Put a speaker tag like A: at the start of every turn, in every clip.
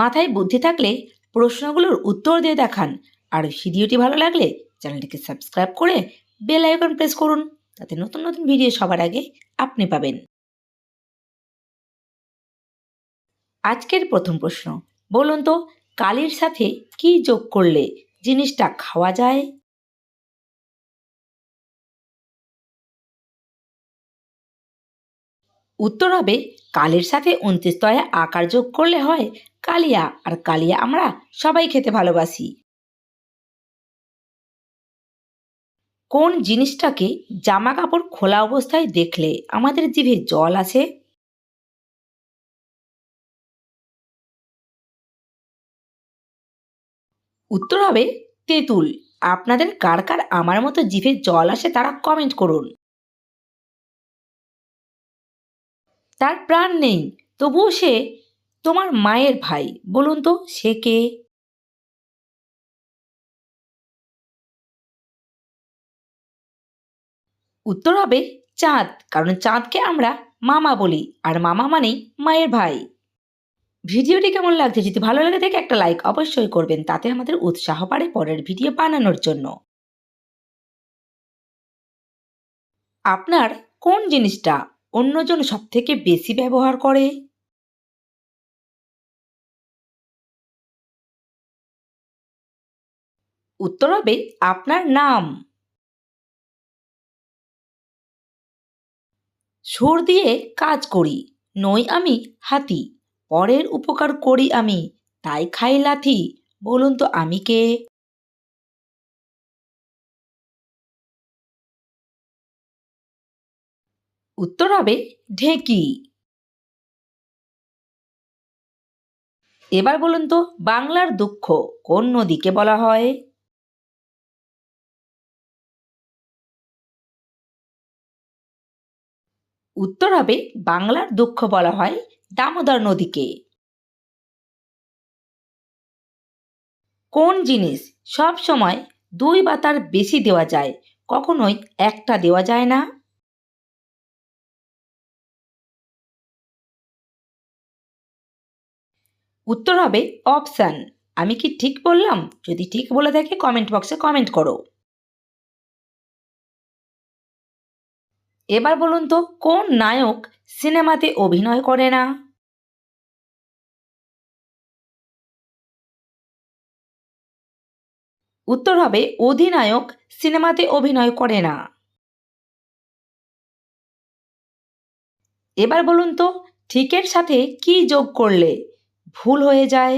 A: মাথায় বুদ্ধি থাকলে প্রশ্নগুলোর উত্তর দিয়ে দেখান। আর ভিডিওটি ভালো লাগলে চ্যানেলটিকে সাবস্ক্রাইব করে বেল আইকন প্রেস করুন, তাতে নতুন নতুন ভিডিও সবার আগে আপনি পাবেন। আজকের প্রথম প্রশ্ন, বলুন তো কালির সাথে কি যোগ করলে জিনিসটা খাওয়া যায়? উত্তর হবে, কালের সাথে উনত্রিশ তয়ে আকার যোগ করলে হয় কালিয়া, আর কালিয়া আমরা সবাই খেতে ভালোবাসি। কোন জিনিসটাকে জামা কাপড় খোলা অবস্থায় দেখলে আমাদের জিভে জল আসে? উত্তর হবে, তেঁতুল। আপনাদের কার কার আমার মতো জিভে জল আসে তারা কমেন্ট করুন। তার প্রাণ নেই। তবুও সে তোমার মায়ের ভাই। বলুন তো, সে কে? উত্তর হবে চাঁদ। কারণ চাঁদকে আমরা মামা বলি। আর মামা মানেই মায়ের ভাই। ভিডিওটি কেমন লাগছে, যদি ভালো লাগে থাকে একটা লাইক অবশ্যই করবেন। তাতে আমাদের উৎসাহ বাড়ে পরের ভিডিও বানানোর জন্য। আপনার কোন জিনিসটা অন্যজন সব থেকে বেশি ব্যবহার করে? উত্তর হবে আপনার নাম। সুর দিয়ে কাজ করি, নই আমি হাতি, পরের উপকার করি আমি, তাই খাই লাথি, বলুন তো আমি কে? উত্তর হবে ঢেঁকি। এবার বলুন তো, বাংলার দুঃখ কোন নদীকে বলা হয়? উত্তর হবে, বাংলার দুঃখ বলা হয় দামোদর নদীকে। কোন জিনিস সব সময় দুই বা তার বেশি দেওয়া যায়, কখনোই একটা দেওয়া যায় না? উত্তর হবে অপশান আমি কি ঠিক বললাম? যদি ঠিক বলে থাকে কমেন্ট বক্সে কমেন্ট করো। এবার বলুন তো, কোন নায়ক সিনেমাতে অভিনয় করে না? উত্তর হবে, অধিনায়ক সিনেমাতে অভিনয় করে না। এবার বলুন তো, ঠিকের সাথে কি যোগ করলে? ভুল হয়ে যায়।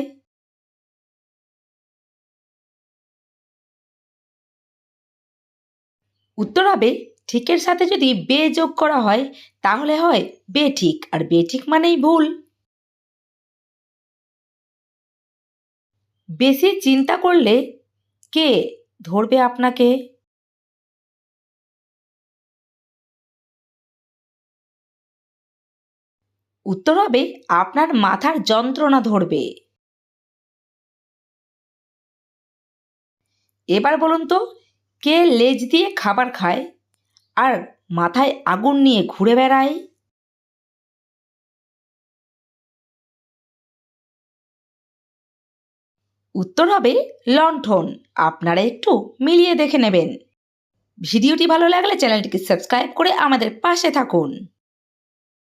A: উত্তর হবে, ঠিকের সাথে যদি বে যোগ করা হয়, তাহলে হয় বে ঠিক, আর বে ঠিক মানেই ভুল। বেশি চিন্তা করলে কে ধরবে আপনাকে? উত্তর হবে, আপনার মাথার যন্ত্রণা ধরবে। এবার বলুন তো, কে লেজ দিয়ে খাবার খায় আর মাথায় আগুন নিয়ে ঘুরে বেড়ায়? উত্তর হবে, লণ্ঠন। আপনারা একটু মিলিয়ে দেখে নেবেন। ভিডিওটি ভালো লাগলে চ্যানেলটিকে সাবস্ক্রাইব করে আমাদের পাশে থাকুন।